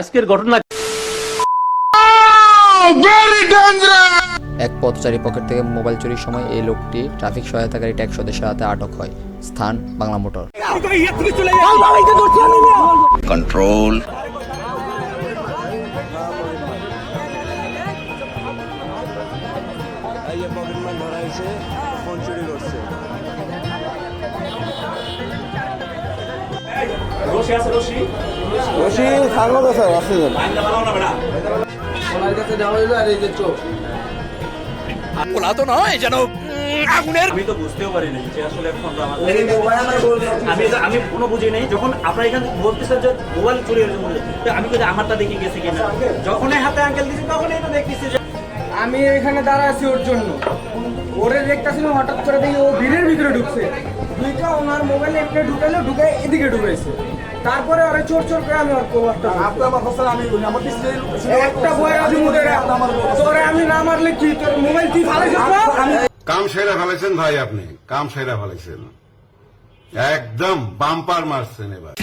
আজকের ঘটনা এক পথচারী পকেট থেকে মোবাইল চুরির সময় এই লোকটি ট্রাফিক সহায়তাকারী ট্যাক্স সদস্যের হাতে আটক হয়। স্থান বাংলা মোটর। Control. রশি আছে রশি? রশি আছে আছে না বেটা ওনার কাছে দেওয়া হইল আর এই যে চোখ। আমি তো বুঝতেও পারি নাই যে আসলে ফোন আমি আমি কোনো বুঝি নাই যখন আপনার এখানে বলতেছেন যে মোবাইল চুরি হয়েছে বলে আমি কিন্তু আমারটা দেখে গেছি কিনা? যখনই হাতে আঙ্কেল দিছি তখনই তো দেখতেছি যে আমি এখানে দাঁড়া আছি ওর জন্য। ওরে দেখতেছিলাম হঠাৎ করে দেখি ও ভিড়ের ভিতরে ঢুকছে। দুইটা ওনার মোবাইলে একটা ঢুকাইলো ঢুকে এদিকে ঢুকাইছে। তারপরে আরে চোর চোর করে আমি ওর একটা আপনি আমার কথা আমি বলি আমার একটা বইয়ের আজমুদের তোরে আমি না মারলে কি? তোর মোবাইল কি ভালো না আমি কাম সেরা ফেলেছেন ভাই আপনি। কাম সেরা ফেলেছেন। একদম বাম্পার মারছেন এবার।